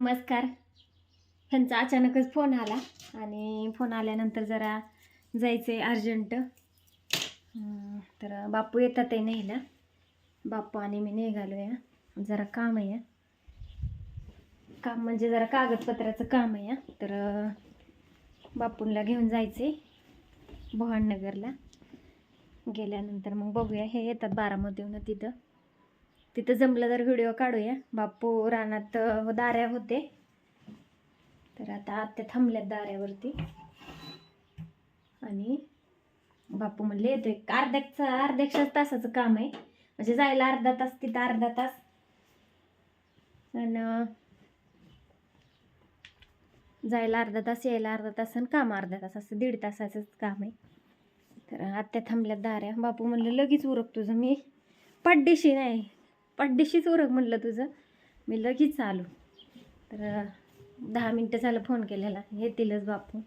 नमस्कार. ह्यांचा अचानकच फोन आला आणि फोन आल्यानंतर जरा जायचं आहे अर्जंट तर बापू येतात आहे न्यायला. बापू आणि मी निघालो या जरा काम आहे. काम म्हणजे जरा कागदपत्राचं काम आहे. तर बापूंला घेऊन जायचे भवाननगरला गेल्यानंतर मग बघूया. हे येतात बारामतीहून तिथं. तिथं जमलं तर व्हिडिओ काढूया. बापू रानात दाऱ्या होते. तर आता आत्या थांबल्यात दाऱ्यावरती. आणि बापू म्हणले येतोय. अर्ध्याचा अर्ध्याच्या तासाचं काम आहे. म्हणजे जायला अर्धा तास तिथं अर्धा तास. आणि जायला अर्धा तास यायला अर्धा तास आणि काम अर्धा तास. असं दीड तासाचंच काम आहे. तर आत्या थांबल्यात दाऱ्या. बापू म्हणलं लगेच उरक तुझं. मी पड्डीशी नाही. पड्डीशीच ओरख म्हणलं तुझं. मी लगेच आलो. तर दहा मिनटं झालं फोन केलेला. येतीलच बापू.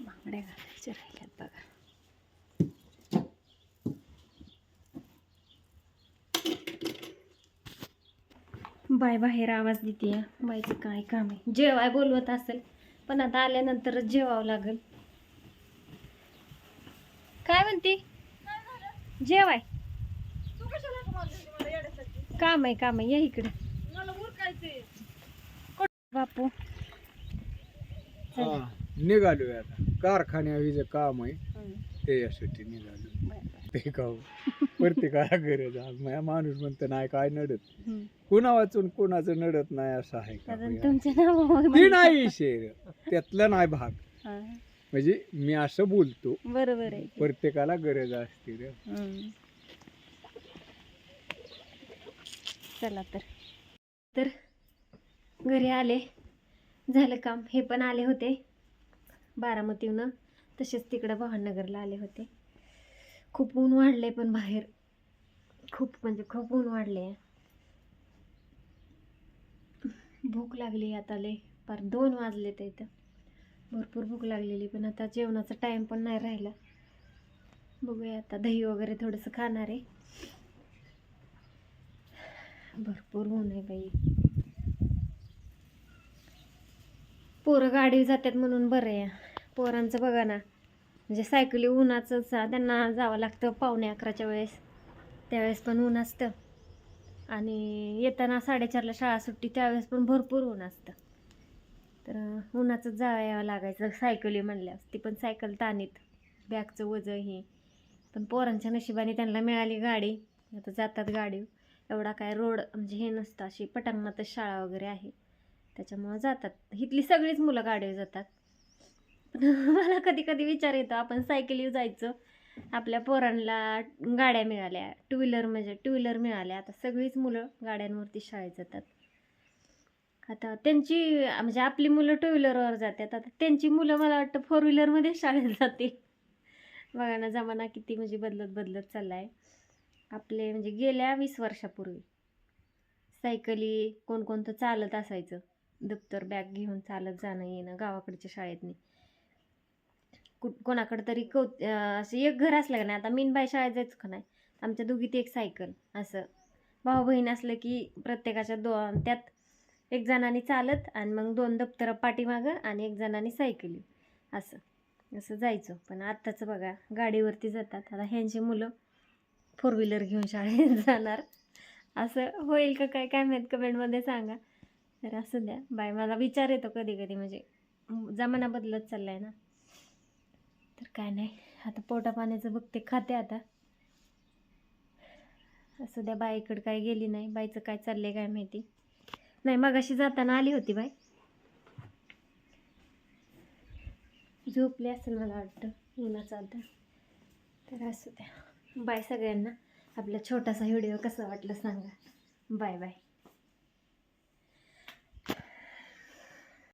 बांगड्या घालायच्या राहिल्यात बघा. बाय बाहेर आवाज देते बायचं काय काम आहे? जेवाय बोलवत असेल पण आता आल्यानंतरच जेवावं लागेल. काय म्हणते? जेवाय. काम आहे काम आहे. या इकडे. बापू. हा निघालोय आता. कारखान्याविजे काम आहे त्याच्यासाठी निघालो. ते गाव प्रत्येकाला गरज आहे? माझ्या माणूस म्हणतो नाही काय नडत. कुणा वाचून कुणाचं नडत नाही असं आहे का? ते नाही शेर. त्यातला नाही भाग. म्हणजे मी असं बोलतो बरोबर आहे प्रत्येकाला गरज असते चला तर. तर घरी आले. झालं काम. हे पण आले होते. बारामतीहून. तसेच तिकडं भावनगरला आले होते. खूप ऊन वाढले पण बाहेर. खूप म्हणजे खूप ऊन वाढले भूक लागली आता लय. पार दोन वाजले ते इथं. भरपूर भूक लागलेली पण आता जेवणाचा टाईम पण नाही राहिला. बघूया आता दही वगैरे थोडंसं खाणार आहे. भरपूर ऊन आहे बाई. पोरं गाडी जातात म्हणून बरं आहे. पोरांचं बघा ना म्हणजे सायकली उन्हाचं त्यांना जावं लागतं पावणे अकराच्या वेळेस. त्यावेळेस पण ऊन असतं. आणि येताना साडेचारला शाळा सुट्टी त्यावेळेस पण भरपूर ऊन असतं. तर उन्हाचं जावं यावं लागायचं सायकली म्हणल्यावर. ती पण सायकल ताणीत. बॅगचं वजं हे. पण पोरांच्या नशिबाने त्यांना मिळाली गाडी. आता जातात गाडी एवढा काय रोड म्हणजे हे नसतं अशी पटांगणातच शाळा वगैरे आहे. त्याच्यामुळं जातात. इथली सगळीच मुलं गाडीवर जातात. पण मला कधी कधी विचार येतो आपण सायकलीवर जायचं आपल्या पोरांना गाड्या मिळाल्या टू व्हीलर म्हणजे टू व्हीलर मिळाल्या आता सगळीच मुलं गाड्यांवरती शाळेत जातात. आता त्यांची म्हणजे आपली मुलं टू व्हीलरवर जातात. आता त्यांची मुलं मला वाटतं फोर व्हीलरमध्ये शाळेत जातील. बघा ना जमाना किती म्हणजे बदलत बदलत चालला आहे आपले म्हणजे गेल्या वीस वर्षापूर्वी. सायकली कोणकोणतं चालत असायचं. दप्तर बॅग घेऊन चालत जाणं येणं गावाकडच्या शाळेतनी. कुठ कोणाकडं तरी कौ असं एक घर असलं का नाही आता मीनबाई शाळेत जायचं का नाही? आमच्या दोघीत एक सायकल असं. भाऊ बहीण असलं की प्रत्येकाच्या दो त्यात एक जणांनी चालत आणि मग दोन दप्तरं पाठीमागं आणि एक जणांनी सायकली असं. असं जायचं. पण आत्ताचं बघा गाडीवरती जातात. आता ह्यांची मुलं फोर व्हीलर घेऊन शाळेत जाणार. असं होईल का काय काय माहीत? कमेंटमध्ये सांगा. तर असं द्या. बाय. मला विचार येतो कधी कधी म्हणजे जमाना बदलत चाललाय ना. तर काय नाही. आता पोटा पाण्याचं बघते. खाते आता. असं द्या. बाईकडं काय गेली नाही. बाईचं काय चाललंय काय माहिती. नाही मगाशी जाताना आली होती बाई. झोपली असेल मला वाटतं. उन्हाचा आता. तर असू द्या. बाय सगळ्यांना. आपला छोटासा व्हिडिओ कसा वाटला सांगा. Bye bye.